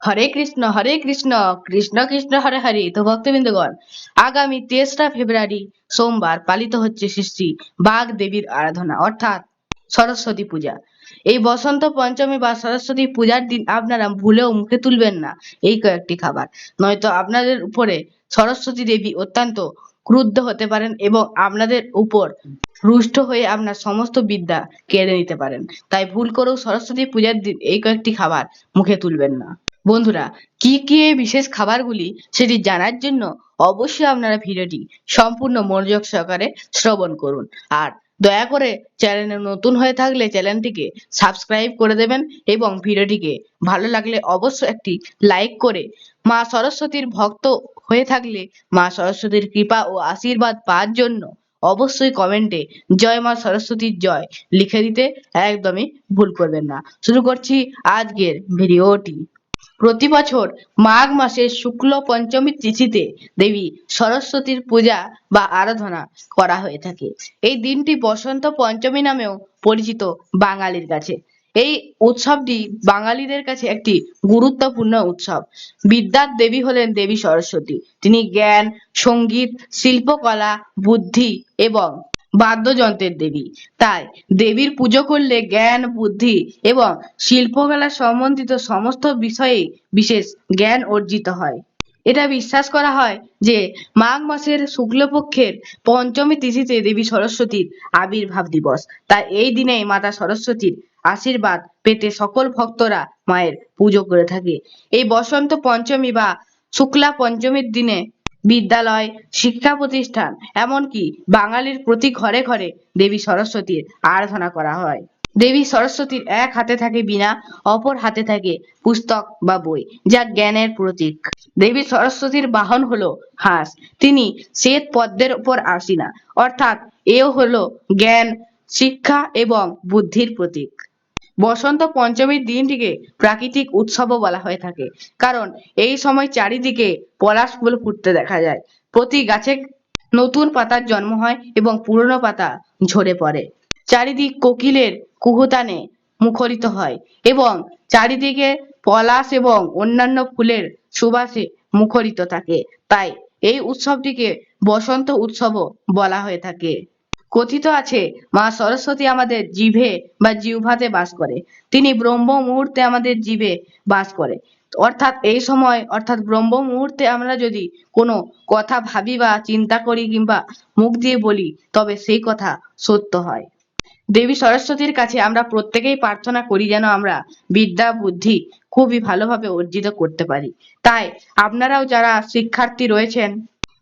হরে কৃষ্ণ হরে কৃষ্ণ কৃষ্ণ কৃষ্ণ, হরে হরে, তো ভক্তবৃন্দগণ, আগামী তেসরা ফেব্রুয়ারি সোমবার পালিত হচ্ছে শ্রী বাঘ দেবীর আরাধনা, অর্থাৎ সরস্বতী পূজা। এই বসন্ত পঞ্চমী বা সরস্বতী পূজার দিন আপনারা ভুলেও মুখে তুলবেন না এই কয়েকটি খাবার। নয়তো আপনাদের উপরে সরস্বতী দেবী অত্যন্ত ক্রুদ্ধ হতে পারেন এবং আপনাদের উপর রুষ্ট হয়ে আপনার সমস্ত বিদ্যা কেড়ে নিতে পারেন। তাই ভুল করেও সরস্বতী পূজার দিন এই কয়েকটি খাবার মুখে তুলবেন না। বন্ধুরা, কি কি এই বিশেষ খাবারগুলি সেটি জানার জন্য অবশ্যই আপনারা ভিডিওটি সম্পূর্ণ মনোযোগ সহকারে শ্রবণ করুন। আর দয়া করে চ্যানেলে নতুন হয়ে থাকলে চ্যানেলটিকে সাবস্ক্রাইব করে দেবেন এবং ভিডিওটিকে ভালো লাগলে অবশ্যই একটি লাইক করে মা সরস্বতীর ভক্ত হয়ে থাকলে মা সরস্বতীর কৃপা ও আশীর্বাদ পাওয়ার জন্য অবশ্যই কমেন্টে জয় মা সরস্বতীর জয় লিখে দিতে একদমই ভুল করবেন না। শুরু করছি আজকের ভিডিওটি। প্রতি বছর মাঘ মাসের শুক্ল পঞ্চমী তিথিতে দেবী সরস্বতীর পূজা বা আরাধনা করা হয়ে থাকে। এই দিনটি বসন্ত পঞ্চমী নামেও পরিচিত বাঙালির কাছে। এই উৎসবটি বাঙালিদের কাছে একটি গুরুত্বপূর্ণ উৎসব। বিদ্যার দেবী হলেন দেবী সরস্বতী। তিনি জ্ঞান, সংগীত, শিল্পকলা, বুদ্ধি এবং বাদ্যযন্ত্রের দেবী। তাই দেবীর পুজো করলে জ্ঞান, বুদ্ধি এবং শিল্পকলা সম্বন্ধিত সমস্ত বিষয়ে বিশেষ জ্ঞান অর্জিত হয়। এটা বিশ্বাস করা হয় যে মাঘ মাসের শুক্লপক্ষের পঞ্চমী তিথিতে দেবী সরস্বতীর আবির্ভাব দিবস। তাই এই দিনেই মাতা সরস্বতীর আশীর্বাদ পেতে সকল ভক্তরা মায়ের পুজো করে থাকে। এই বসন্ত পঞ্চমী বা শুক্লা পঞ্চমীর দিনে বিদ্যালয়, শিক্ষা প্রতিষ্ঠান, এমনকি বাঙালির প্রতি ঘরে ঘরে দেবী সরস্বতীর আরাধনা করা হয়। দেবী সরস্বতীর এক হাতে থাকে বীণা, অপর হাতে থাকে পুস্তক বা বই, যা জ্ঞানের প্রতীক। দেবী সরস্বতীর বাহন হলো হাঁস। তিনি শ্বেত পদ্মের উপর আসীনা অর্থাৎ এও হলো জ্ঞান, শিক্ষা এবং বুদ্ধির প্রতীক। বসন্ত পঞ্চমীর দিনটিকে প্রাকৃতিক উৎসবও বলা হয়ে থাকে। কারণ এই সময় চারিদিকে পলাশ ফুল ফুটতে দেখা যায়। প্রতি গাছে নতুন পাতার জন্ম হয় এবং পুরনো পাতা ঝরে পড়ে। চারিদিক কোকিলের কুহুতানে মুখরিত হয় এবং চারিদিকে পলাশ এবং অন্যান্য ফুলের সুবাসে মুখরিত থাকে। তাই এই উৎসবটিকে বসন্ত উৎসবও বলা হয়ে থাকে। কথিত আছে, মা সরস্বতী আমাদের জিভে বা জিহ্বাতে বাস করে। তিনি ব্রহ্ম মুহূর্তে আমাদের জিভে বাস করে। অর্থাৎ এই সময়, অর্থাৎ ব্রহ্ম মুহূর্তে আমরা যদি কোনো কথা ভাবি বা চিন্তা করি কিংবা মুখ দিয়ে বলি, তবে সেই কথা সত্য হয়। দেবী সরস্বতীর কাছে আমরা প্রত্যেকেই প্রার্থনা করি যেন আমরা বিদ্যা, বুদ্ধি খুবই ভালোভাবে অর্জিত করতে পারি। তাই আপনারাও যারা শিক্ষার্থী রয়েছেন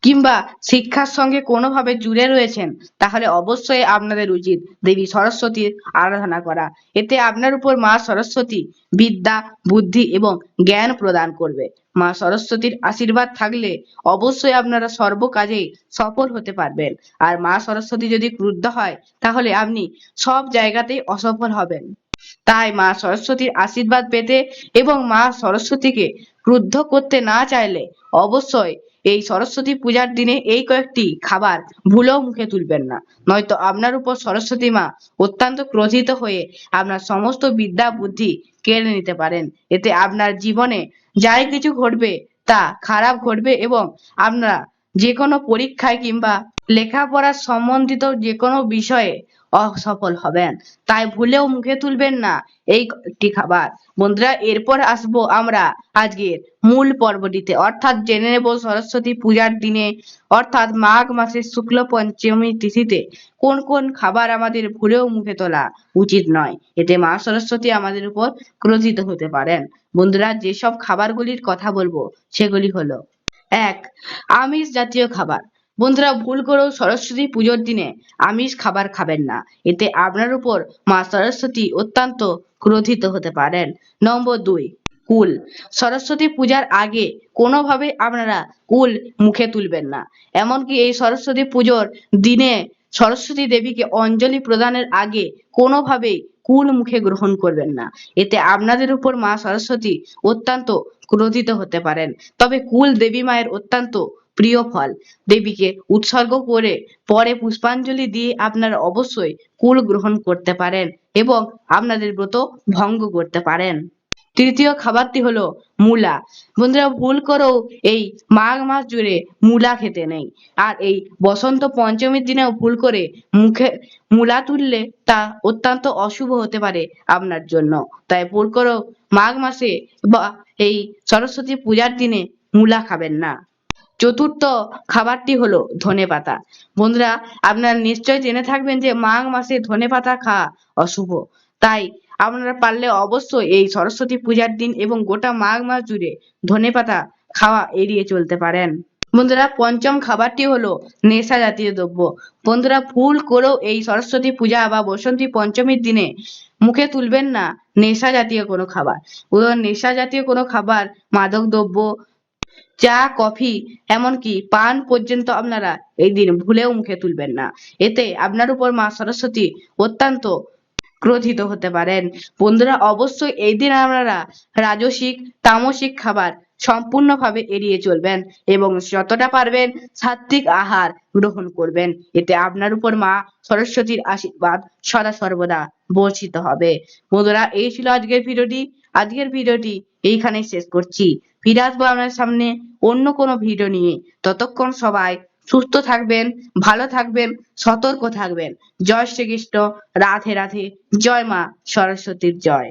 কিংবা শিক্ষার সঙ্গে কোনোভাবে জুড়ে রয়েছেন, তাহলে অবশ্যই আপনাদের উচিত দেবী সরস্বতীর আরাধনা করা। এতে আপনার উপর মা সরস্বতী বিদ্যা, বুদ্ধি এবং জ্ঞান প্রদান করবে। মা সরস্বতীর আশীর্বাদ থাকলে অবশ্যই আপনারা সর্বকাজেই সফল হতে পারবেন। আর মা সরস্বতী যদি ক্রুদ্ধ হয়, তাহলে আপনি সব জায়গাতেই অসফল হবেন। তাই মা সরস্বতীর আশীর্বাদ পেতে এবং মা সরস্বতীকে ক্রুদ্ধ করতে না চাইলে অবশ্যই এই সরস্বতী পূজার দিনে এই কয়েকটি খাবার ভুলেও মুখে তুলবেন না। নয়তো আপনার উপর সরস্বতী মা অত্যন্ত ক্রোধিত হয়ে আপনার সমস্ত বিদ্যা বুদ্ধি কেড়ে নিতে পারেন। এতে আপনার জীবনে যাই কিছু ঘটবে তা খারাপ ঘটবে এবং আপনারা যে কোনো পরীক্ষায় কিংবা লেখাপড়ার সম্বন্ধিত যে কোনো বিষয়ে অসফল হবেন। তাই ভুলেও মুখে তুলবেন না এই একটি খাবার। বন্ধুরা, এরপর আসব আমরা আজকের মূল পর্বটিতে। অর্থাৎ জেনে নেব সরস্বতী পূজার দিনে, অর্থাৎ মাঘ মাসের শুক্ল পঞ্চমী তিথিতে কোন কোন খাবার আমাদের ভুলেও মুখে তোলা উচিত নয়। এতে মা সরস্বতী আমাদের উপর ক্রোধিত হতে পারেন। বন্ধুরা, যেসব খাবারগুলির কথা বলব, সেগুলি হলো, এক, আমিষ জাতীয় খাবার। বন্ধুরা, ভুল করেও সরস্বতী পুজোর দিনে আমিষ খাবার খাবেন না। এতে আপনার উপর মা সরস্বতী অত্যন্ত ক্রোধিত হতে পারেন। নম্বর দুই, কুল। সরস্বতী পূজার আগে কোনোভাবে আপনারা কুল মুখে তুলবেন না। এমনকি এই সরস্বতী পুজোর দিনে সরস্বতী দেবীকে অঞ্জলি প্রদানের আগে কোনোভাবেই কুল মুখে গ্রহণ করবেন না। এতে আপনাদের উপর মা সরস্বতী অত্যন্ত ক্রোধিত হতে পারেন। তবে কুল দেবী মায়ের অত্যন্ত প্রিয় ফল। দেবীকে উৎসর্গ করে পরে পুষ্পাঞ্জলি দিয়ে আপনারা অবশ্যই কুল গ্রহণ করতে পারেন এবং আপনাদের ব্রত ভঙ্গ করতে পারেন। তৃতীয় খাবারটি হলো মূলা। বন্ধুরা, ভুল করেও এই মাঘ মাস জুড়ে মূলা খেতে নেই। আর এই বসন্ত পঞ্চমীর দিনেও ভুল করে মুখে মূলা তুললে তা অত্যন্ত অশুভ হতে পারে আপনার জন্য। তাই ভুল করেও মাঘ মাসে বা এই সরস্বতী পূজার দিনে মূলা খাবেন না। চতুর্থ খাবারটি হলো ধনেপাতা বন্ধুরা, আপনারা নিশ্চয় জেনে থাকবেন যে মাঘ মাসে ধনেপাতা খাওয়া অশুভ। তাই আপনারা পারলে অবশ্যই এই সরস্বতী পূজার দিন এবং গোটা মাঘ মাস জুড়ে ধনেপাতা খাওয়া এড়িয়ে চলতে পারেন। বন্ধুরা, পঞ্চম খাবারটি হলো নেশা জাতীয় দ্রব্য। বন্ধুরা, ভুল করেও এই সরস্বতী পূজা বা বসন্তী পঞ্চমীর দিনে মুখে তুলবেন না নেশা জাতীয় কোনো খাবার। নেশা জাতীয় কোনো খাবার, মাদক দ্রব্য চা, কফি, এমনকি পান পর্যন্ত আপনারা এই দিন ভুলেও মুখে তুলবেন না। এতে আপনার উপর মা সরস্বতী অত্যন্ত ক্রোধিত হতে পারেন। বন্ধুরা, অবশ্যই এই দিন আপনারা রাজসিক, তামসিক খাবার সম্পূর্ণভাবে এড়িয়ে চলবেন এবং যতটা পারবেন সাত্বিক আহার গ্রহণ করবেন। এতে আপনার উপর মা সরস্বতীর আশীর্বাদ সদা সর্বদা বর্ষিত হবে। বন্ধুরা, এই ছিল আজকের ভিডিওটি। আজকের ভিডিওটি এইখানেই শেষ করছি। ফিরে আসব আপনার সামনে অন্য কোনো ভিডিও নিয়ে। ততক্ষণ সবাই সুস্থ থাকবেন, ভালো থাকবেন, সতর্ক থাকবেন। জয় শ্রীকৃষ্ণ। রাধে রাধে। জয় মা সরস্বতীর জয়।